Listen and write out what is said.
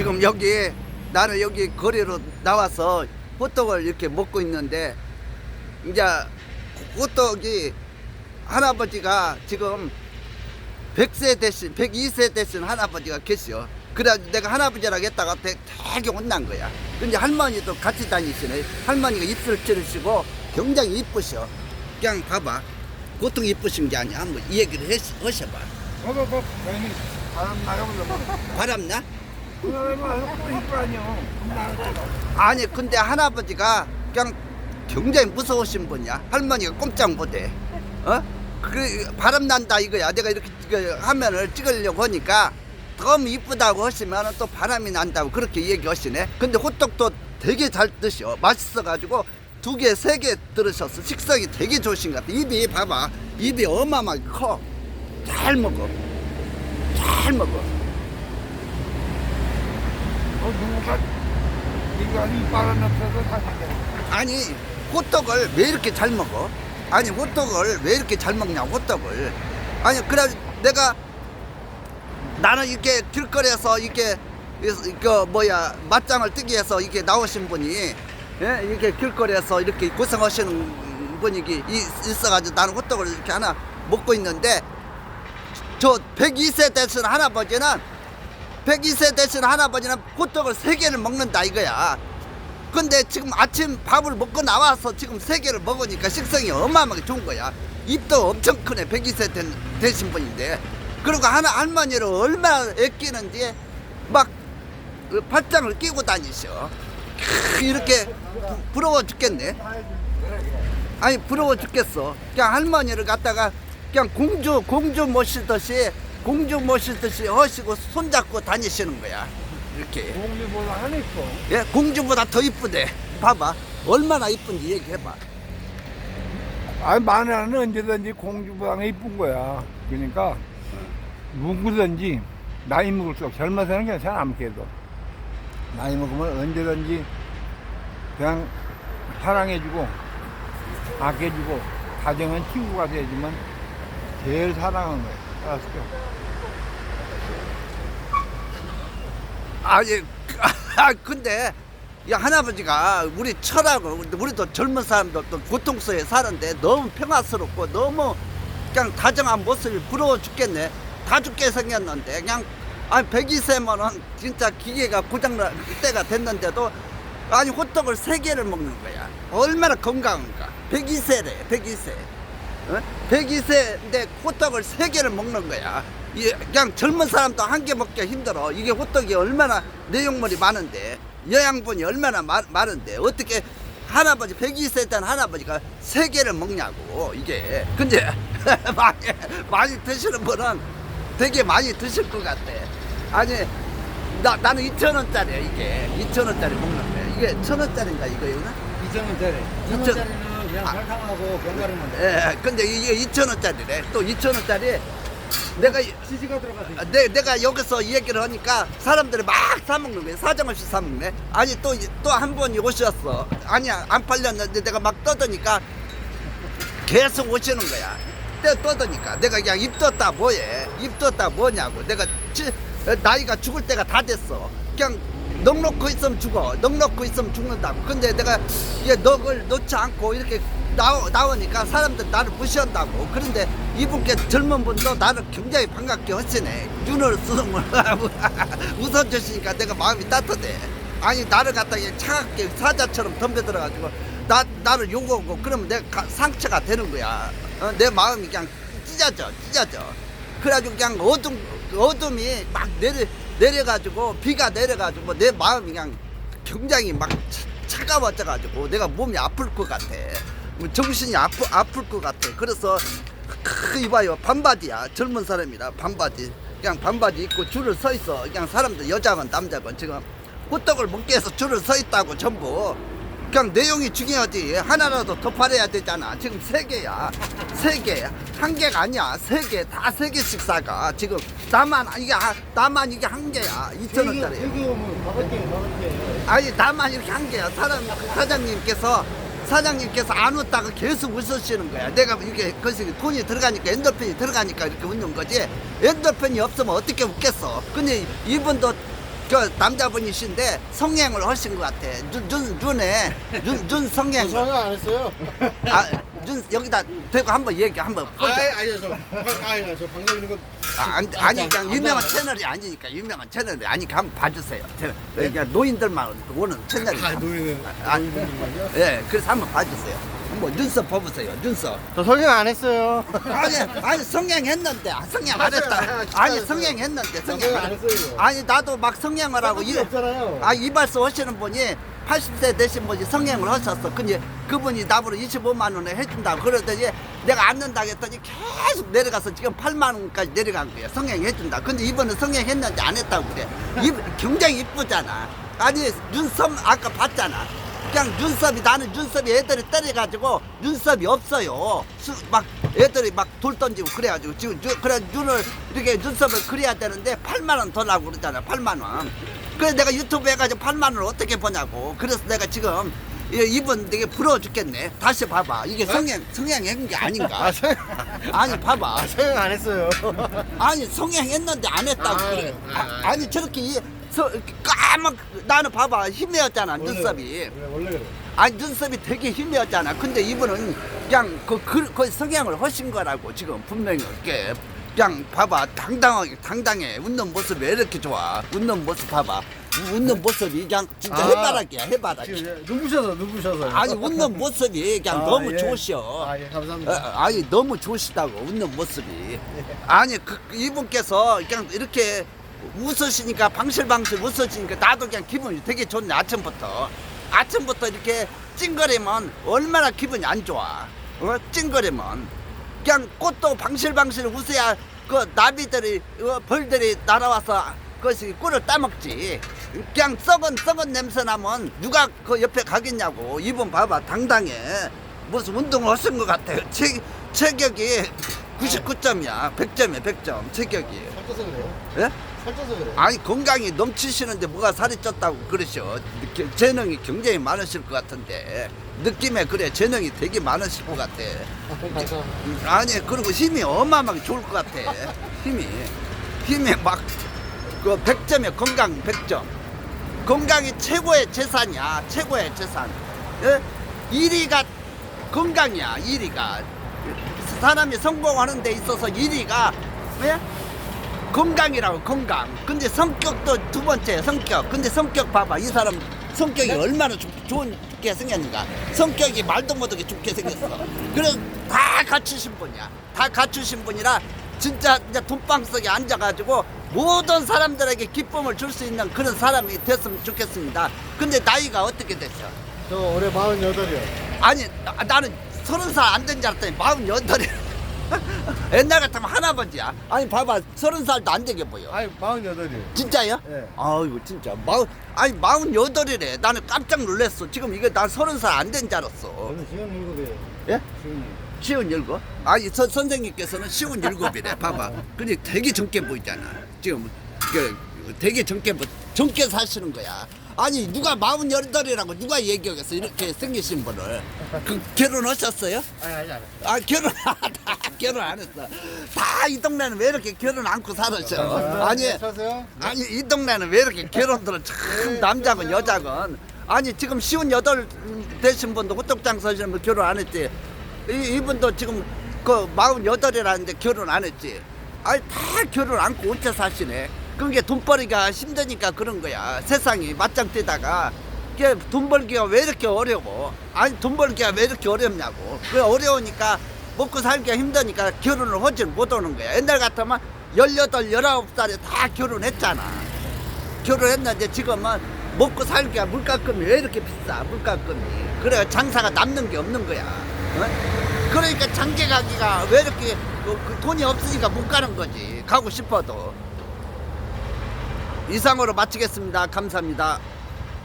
지금 여기 나는 여기 거리로 나와서 호떡을 이렇게 먹고 있는데 이제 호떡이 할아버지가 지금 100세 대신 102세 대신 할아버지가 계셔. 그래 내가 할아버지라고 했다가 되- 되게 혼난 거야. 근데 할머니도 같이 다니시네. 할머니가 입술 찌르시고 굉장히 이쁘셔. 그냥 봐봐. 보통 이쁘신 게 아니야. 한번 이 얘기를 해, 하셔봐. 저도 뭐 괜히 바람 나요 그러면 바람 나? 아니 근데 할아버지가 그냥 굉장히 무서우신 분이야. 할머니가 꼼짝 못해. 어? 그 바람 난다 이거야. 내가 이렇게 그 화면을 찍으려고 하니까 너무 이쁘다고 하시면 또 바람이 난다고 그렇게 얘기하시네. 근데 호떡도 되게 잘 드셔. 맛있어가지고 두 개 세 개 들으셨어. 식성이 되게 좋으신 것 같아. 입이 봐봐. 입이 어마어마하게 커 잘 먹어. 잘 먹어 어 누가 이거 이 바람 없어서 다니게 아니 호떡을 왜 이렇게 잘 먹어? 아니 호떡을 왜 이렇게 잘 먹냐 호떡을 아니 그래 내가 나는 이렇게 길거리에서 이렇게 그 뭐야 맞짱을 뜨기 위해서 이렇게 나오신 분이 예? 이렇게 길거리에서 이렇게 고생하시는 분이 있- 있어가지고 나는 호떡을 이렇게 하나 먹고 있는데 저 102세 되신 할아버지는 102세 되신 할아버지는 호떡을 세 개를 먹는다 이거야. 근데 지금 아침 밥을 먹고 나와서 지금 세 개를 먹으니까 식성이 어마어마하게 좋은 거야. 입도 엄청 크네. 102세 된, 되신 분인데. 그리고 하나 할머니를 얼마나 애끼는지 막그 팔짱을 끼고 다니셔. 크, 이렇게 부- 부러워 죽겠네. 아니 부러워 죽겠어. 그냥 할머니를 갖다가 그냥 공주 공주 모시듯이 공주 모시듯이 하시고 손잡고 다니시는 거야. 이렇게. 공주보다 안 이뻐 예, 공주보다 더 이쁘대. 봐봐. 얼마나 이쁜지 얘기해봐. 아니 마누라는 언제든지 공주보다 이쁜 거야 그러니까 누구든지 나이 먹을수록 젊어서는 괜찮아 아무래도 나이 먹으면 언제든지 그냥 사랑해주고 아껴주고 가정은 친구가 돼야지만 제일 사랑하는 거야 알았죠? 아니, 아, 근데, 이 할아버지가 우리 철하고, 우리도 젊은 사람도 또 고통스에 사는데 너무 평화스럽고 너무 그냥 다정한 모습이 부러워 죽겠네. 다 죽게 생겼는데, 그냥, 아니, 102세면은 진짜 기계가 고장날 때가 됐는데도, 아니, 호떡을 세 개를 먹는 거야. 얼마나 건강한가. 102세래, 102세. 어? 102세인데 호떡을 세개를 먹는 거야. 이 그냥 젊은 사람도 한 개 먹기 힘들어. 이게 호떡이 얼마나 내용물이 많은데, 영양분이 얼마나 마- 많은데, 어떻게 할아버지, 102세 된 할아버지가 세 개를 먹냐고, 이게. 근데 많이, 많이 드시는 분은 되게 많이 드실 것 같아. 아니, 나, 나는 2,000원짜리야, 이게. 2,000원짜리 먹는 거야. 이게 1,000원짜리인가, 이거요? 2,000원짜리. 이천- 2,000원짜리는 그냥 아. 설탕하고 견과류만 돼. 예, 근데 이게 2,000원짜리래. 또 2,000원짜리. 내가 이- 치즈가 들어가서 아, 내, 내가 여기서 이 얘기를 하니까 사람들이 막 사먹는 거야. 사정없이 사먹네. 아니, 또, 또 한 번이 오셨어. 아니야, 안 팔렸는데 내가 막 떠드니까 계속 오시는 거야. 때 떠드니까. 내가 그냥 입 떴다 뭐해. 입 떴다 뭐냐고. 내가 지- 나이가 죽을 때가 다 됐어. 그냥 넉 놓고 있으면 죽어. 넉 놓고 있으면 죽는다고. 근데 내가 이게 넉을 놓지 않고 이렇게 나오, 나오니까 사람들 나를 무시한다고. 그런데 이분께 젊은 분도 나를 굉장히 반갑게 하시네. 눈을 쓰는 웃어주시니까 내가 마음이 따뜻해. 아니, 나를 갖다 가 차갑게 사자처럼 덤벼들어가지고 나, 나를 욕하고 그러면 내 가- 상처가 되는 거야. 어, 내 마음이 그냥 찢어져, 찢어져. 그래가지고 그냥 어둠, 어둠이 막 내려, 내려가지고 비가 내려가지고 내 마음이 그냥 굉장히 막 차- 차가워져가지고 내가 몸이 아플 것 같아. 뭐 정신이 아프, 아플 것 같아. 그래서 크, 이봐요. 반바지야. 젊은 사람이라 반바지. 그냥 반바지 입고 줄을 서 있어. 그냥 사람들 여자건 남자건 지금 호떡을 먹기 위해서 줄을 서 있다고 전부. 그냥 내용이 중요하지. 하나라도 더 팔아야 되잖아. 지금 세 개야. 세 개. 한 개가 아니야. 세 개. 다 세 개씩 사가. 지금 나만 이게 한- 나만 이게 한 개야. 2천 원짜리. 되게 오면 먹을게, 먹을게. 아니 나만 이렇게 한 개야. 사람 사장님께서 사장님께서 안 웃다가 계속 웃으시는 거야. 내가 이게 그것이 돈이 들어가니까 엔돌핀이 들어가니까 이렇게 웃는 거지. 엔돌핀이 없으면 어떻게 웃겠어. 근데 이분도 그 남자분이신데 성행을 하신 것 같아. 눈, 눈, 눈에, 눈, 눈 성행. 성형 안 했어요. 아, 눈, 여기다 대고 한번 얘기, 한번. 아니 아니 저 아니 저 방금 있는 거. 아, 안, 아니, 그냥 유명한 채널이 아니니까, 유명한 채널이 아니니까 한번 봐주세요. 제- 그냥 노인들만 오는 채널이. 아 노인은 아, 노인분들만요. 예, 그래서 한번 봐주세요. 한번 눈썹 봐보세요, 눈썹. 저 성형 안 했어요. 아니, 아니, 성행했는데, 아, 성행 안. 했다. 아, 아니, 성행 성형 안 안. 했어요. 아니, 나도 막 성행을 하고, 이, 없잖아요. 아, 이발소 하시는 분이 80세 되신 분이 성행을 하셨어. 근데 그분이 나보러 25만 원에 해준다고 그러더니 내가 앉는다고 했더니 계속 내려가서 지금 8만 원까지 내려간 거예요. 성행 해준다. 근데 이번은 성행 했는데 안 했다고 그래. 이, 굉장히 이쁘잖아. 아니, 눈썹 아까 봤잖아. 그냥 눈썹이 나는 눈썹이 애들이 때려가지고 눈썹이 없어요. 수, 막 애들이 막 돌 던지고 그래가지고 지금 눈- 그래 눈을 이렇게 눈썹을 그려야 되는데 8만 원 더 나고 그러잖아. 8만 원. 그래서 내가 유튜브 해가지고 8만 원을 어떻게 버냐고. 그래서 내가 지금 이- 이분 되게 부러워 죽겠네. 다시 봐봐. 이게 성형 성형한 게 아닌가? 아 아니 봐봐. 아 성형 안 했어요. 아니 성형했는데 안 했다고 아, 그래. 아, 아, 아. 아니 저렇게 이- 서, 까만 나는 봐봐 힘이었잖아 눈썹이. 원래, 원래 그래. 아니 눈썹이 되게 힘이었잖아. 근데 이분은 그냥 그, 그, 그 성향을 하신 거라고 지금 분명히 이렇게 그냥 봐봐 당당하게 당당해 웃는 모습이 왜 이렇게 좋아 웃는 모습 봐봐 웃는 모습이 그냥 진짜 아, 해바라기야 해바라기 지금 이제 눈부셔서 눈부셔서. 아니 웃는 모습이 그냥 아, 너무 예. 좋으셔 아 예 감사합니다. 아, 아니 너무 좋으시다고 웃는 모습이 아니 그, 이분께서 그냥 이렇게 웃으시니까 방실방실 웃으시니까 나도 그냥 기분이 되게 좋네 아침부터. 아침부터 이렇게 찡거리면 얼마나 기분이 안 좋아. 어? 찡거리면. 그냥 꽃도 방실방실 웃어야 그 나비들이 어, 벌들이 날아와서 그것이 꿀을 따먹지. 그냥 썩은 썩은 냄새 나면 누가 그 옆에 가겠냐고. 이분 봐봐 당당해. 무슨 운동을 하신 것 같아요 체, 체격이 99점이야. 100점이야 100점. 체격이. 살쪄서 그래요. 예? 살쪄서 그래요. 아니 건강이 넘치시는데 뭐가 살이 쪘다고 그러셔. 느- 재능이 굉장히 많으실 것 같은데. 느낌에 그래 재능이 되게 많으실 것 같아. 감사합니다. 음, 아니 그리고 힘이 어마어마하게 좋을 것 같아. 힘이. 힘이 막그 100점이야 건강 100점. 건강이 최고의 재산이야. 최고의 재산. 예? 1위가 건강이야 1위가. 사람이 성공하는 데 있어서 1위가 예? 건강이라고 건강. 근데 성격도 두 번째 성격. 근데 성격 봐봐 이 사람 성격이 얼마나 좋, 좋게 생겼는가. 성격이 말도 못하게 좋게 생겼어. 그래서 다 갖추신 분이야. 다 갖추신 분이라 진짜 이제 돈방 속에 앉아가지고 모든 사람들에게 기쁨을 줄 수 있는 그런 사람이 됐으면 좋겠습니다. 근데 나이가 어떻게 됐어? 저 올해 48이요. 아니 나, 나는 서른 살 안 된 줄 알았더니 마흔 여덟이 옛날 같으면 할아버지야 아니 봐봐 서른 살도 안 되게 보여 아니 48이요. 진짜요? 예. 아이고 진짜 마흔 아니 마흔 여덟이래 나는 깜짝 놀랐어 지금 이게 난 서른 살 안 된 줄 알았어 저는 일곱이에요. 예? 쉬운 일곱? 아니 서, 선생님께서는 쉬운 일곱이래 봐봐 근데 되게 젊게 보이잖아 지금 그 되게 젊게 보 젊게 사시는 거야 아니 누가 마흔 여덟이라고 누가 얘기하겠어 이렇게 생기신 분을 그 결혼하셨어요? 아니 아니 아니. 아 결혼 다 결혼 안 했어. 다 이 동네는 왜 이렇게 결혼 않고 살았어? 아니 사세요? 아니 이 동네는 왜 이렇게 결혼들은 참 남자건 여자건. 아니 지금 쉬운 여덟 되신 분도 호떡장 서시는 분 결혼 안 했지? 이, 이분도 지금 그 마흔 여덟이라는데 결혼 안 했지? 아니 다 결혼 안고 혼자 사시네. 그게 돈벌이가 힘드니까 그런 거야. 세상이 맞짱 뜨다가. 이게 돈 벌기가 왜 이렇게 어려워? 아니 돈 벌기가 왜 이렇게 어렵냐고. 그 어려우니까 먹고 살기가 힘드니까 결혼을 하지 못하는 거야. 옛날 같으면 열여덟 열아홉 살에 다 결혼했잖아. 결혼했는데 지금은 먹고 살기가 물가금이 왜 이렇게 비싸 물가금이. 그래 장사가 남는 게 없는 거야. 어? 그러니까 장계 가기가 왜 이렇게 그, 그 돈이 없으니까 못 가는 거지. 가고 싶어도. 이상으로 마치겠습니다. 감사합니다